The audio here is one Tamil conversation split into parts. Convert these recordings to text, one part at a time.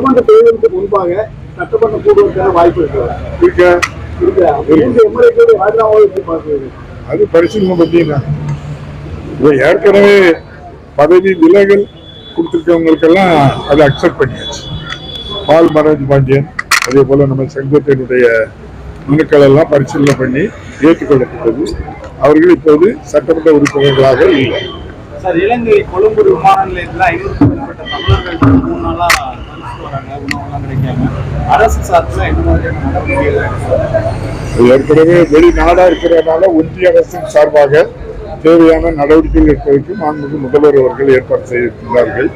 சட்டமன்ற தேர்தலுக்கு முன்பாக சட்டமன்றம் கூடுவதற்கான வாய்ப்பு இருக்கு. இருக்க. அது பரிசீலனை பண்ணீங்க இவ ஏற்கனவே பதவி விலகல் கொடுத்துருக்கவங்களுக்கெல்லாம் அதை அக்செப்ட் பண்ணியாச்சு. பால் மனோஜ் பாண்டியன் அதே போல நம்ம செங்கோட்டையனுடைய மனுக்கள் எல்லாம் பரிசீலனை பண்ணி ஏற்றுக்கொள்ளப்பட்டது. அவர்கள் இப்போது சட்டமன்ற உறுப்பினர்களாக இல்லை. சார் இலங்கை கொழும்பு விமான நிலையத்தில் ஐநூறுக்கும் மேற்பட்ட தமிழர்கள் மூணு நாளா தரிசித்து வராங்க உணவுலாம் கிடைக்காம அரசு சார்பில் என்ன மாதிரியான நடவடிக்கைகள் ஏற்கனவே வெளிநாடாக இருக்கிறதுனால ஒன்றிய அரசின் சார்பாக தேவையான நடவடிக்கைகள் எடுப்பதற்கு மாண்புமிகு முதல்வர் அவர்கள் ஏற்பாடு செய்திருக்கிறார்கள்.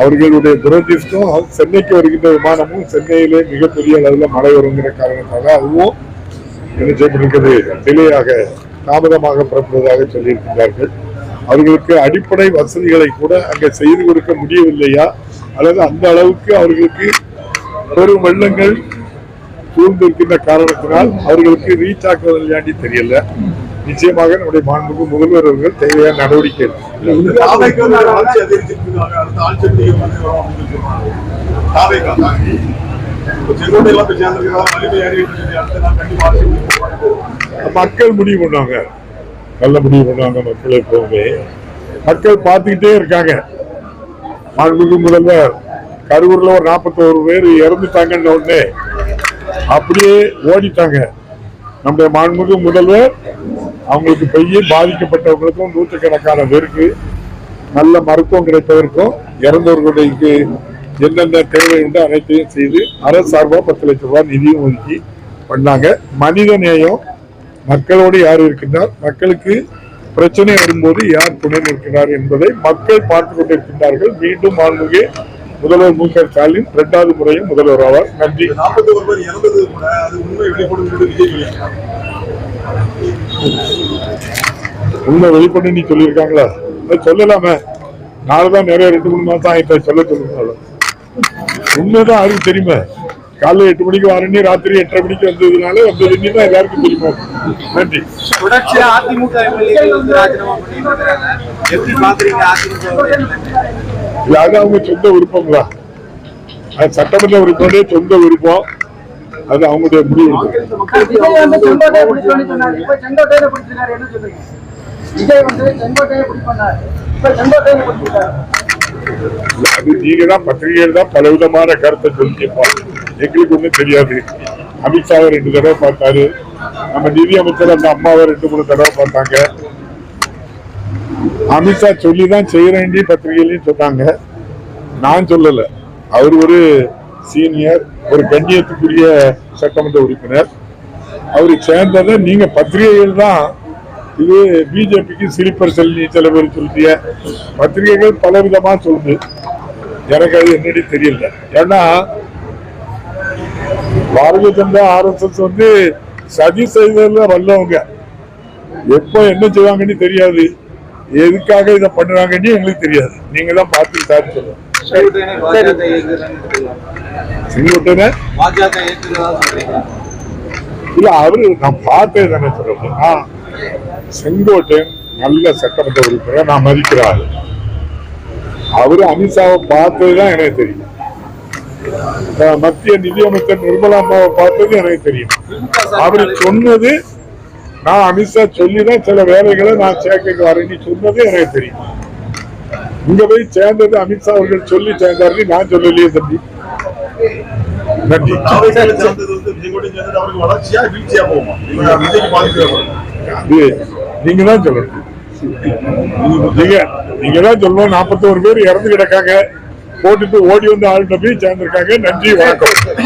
அவர்களுடைய துரதிஷ்டம் சென்னைக்கு வருகின்ற விமானமும் சென்னையிலே மிகப்பெரிய அளவில் மழை வருங்கிற காரணத்தால் அதுவும் என்ன செய்யப்பட்டிருக்கிறது? நிலையாக தாமதமாக புறப்படுவதாக சொல்லியிருக்கிறார்கள். அவர்களுக்கு அடிப்படை வசதிகளை கூட அங்கே செய்து கொடுக்க முடியவில்லையா? அல்லது அந்த அளவுக்கு அவர்களுக்கு பெரும் வெள்ளங்கள் சூழ்ந்திருக்கின்ற காரணத்தினால் அவர்களுக்கு ரீச் ஆக்குவதில்லையாண்டி தெரியல. நிச்சயமாக நம்முடைய மாண்புக்கு முதல்வர் அவர்கள் தேவையான நடவடிக்கை ஆட்சி ஆட்சி அப்படின்னு ஆட்சி மக்கள் முடிவு பண்ணுவாங்க நல்ல முடிவு பண்ணுவாங்க மக்கள் மக்கள் பார்த்துக்கிட்டே இருக்காங்க. மாண்புமிகு முதல்வர் கரூரில் ஒரு நாற்பத்தோரு பேர் இறந்துட்டாங்கன்ற உடனே அப்படியே ஓடிட்டாங்க. நம்முடைய மாண்புமிகு முதல்வர் அவங்களுக்கு பெய்ய பாதிக்கப்பட்டவங்களுக்கும் நூற்றுக்கணக்கான பேருக்கு நல்ல மருத்துவம் கிடைப்பதற்கும் இறந்தவர்களுக்கு என்னென்ன தேவை உண்டு அனைத்தையும் செய்து அரசு சார்பாக பத்து லட்சம் ரூபாய் நிதியும் ஒதுக்கி பண்ணாங்க. மனித நேயம் மக்களோடு யார் இருக்கின்றார்? மக்களுக்கு பிரச்சனை வரும்போது யார் துணை நிற்கிறார் என்பதை மக்கள் பார்த்து கொண்டிருக்கின்றார்கள். மீண்டும் மாண்புமிகு முதல்வர் மு க ஸ்டாலின் இரண்டாவது முறையும் முதல்வர் ஆவார். நன்றி. உண்மை வெளிப்பண்ணி நீ சொல்லியிருக்காங்களா? சொல்லலாமே. நாளை தான் நிறைய ரெண்டு மூணு மாசம் ஆயிட்ட சொல்ல சொல்லுங்க உண்மைதான் யாருக்கு தெரியுமா. காலைல எட்டு மணிக்கு வரணும் ராத்திரி எட்டரை மணிக்கு வந்ததுனால வந்தது. தான் எல்லாருக்கும் தெரியுமா? நன்றி. தொடர்ச்சியா அதிமுக அது அவங்க சொந்த விருப்பங்களா அது சட்டமன்ற உறுப்பினருடைய சொந்த விருப்பம். அது அவங்களுடைய முடிவு. அது நீங்க தான் பத்திரிகைகள் தான் பலவிதமான கருத்தை சொல்லியிருப்போம் எங்களுக்கு ஒன்றும் தெரியாது. அமித்ஷாவை ரெண்டு தடவை பார்த்தாரு. நம்ம நிதி அமைச்சர் அந்த அம்மாவை ரெண்டு மூணு தடவை பார்த்தாங்க. அமித்ஷா சொல்லி தான் செய்யறேன்டி பத்திரிகையிலையும் சொன்னாங்க. நான் சொல்லல. அவர் ஒரு சீனியர் ஒரு கண்ணியத்துக்குரிய சட்டமன்ற உறுப்பினர். அவரு சேர்ந்ததை நீங்க பத்திரிகைகள் தான். இது பிஜேபிக்கு சிரிப்பர் செல்லி சில பேர் சொல்லிய பத்திரிகைகள் பல விதமா சொல்லுது. எனக்கு அது என்னடி தெரியல. ஏன்னா பாரதிய ஜனதா ஆர்எஸ்எஸ் வந்து சதி செய்ததுல வல்லவங்க. எப்போ என்ன செய்வாங்கன்னு தெரியாது. எதுக்காக இதை பண்ணுறாங்கன்னு எங்களுக்கு தெரியாது. நீங்க தான் பார்த்துக்கிட்டாரு சொல்லுங்க. இல்ல அவரு நான் பார்த்தே தானே சொல்றேன்னா நான் செங்கோட்டையன் நல்ல சட்டமன்ற உறுப்பினர் நான் மதிக்கிறாரு அவரு அமித்ஷாவை பார்த்ததுதான் எனக்கு தெரியும். மத்திய நிதியமைச்சர் நிர்மலா அம்மாவை பார்த்தது எனக்கு தெரியும். அவர் சொன்னது நான் அமித்ஷா சொல்லிதான் சில வேலைகளை நான் சேர்க்க வரேன்னு சொன்னது எனக்கு தெரியும். இங்க போய் சேர்ந்தது அமித்ஷா அவர்கள் சொல்லி சேர்ந்தாருன்னு நான் சொல்லலையே தம்பி. நன்றி. அது நீங்க தான் சொல்லணும். நீங்க நீங்க தான் சொல்லணும். நாற்பத்தோரு பேர் இறந்து கிடக்காங்க. போட்டுட்டு ஓடி வந்து ஆளுநர் போய் சேர்ந்திருக்காங்க. நன்றி வணக்கம்.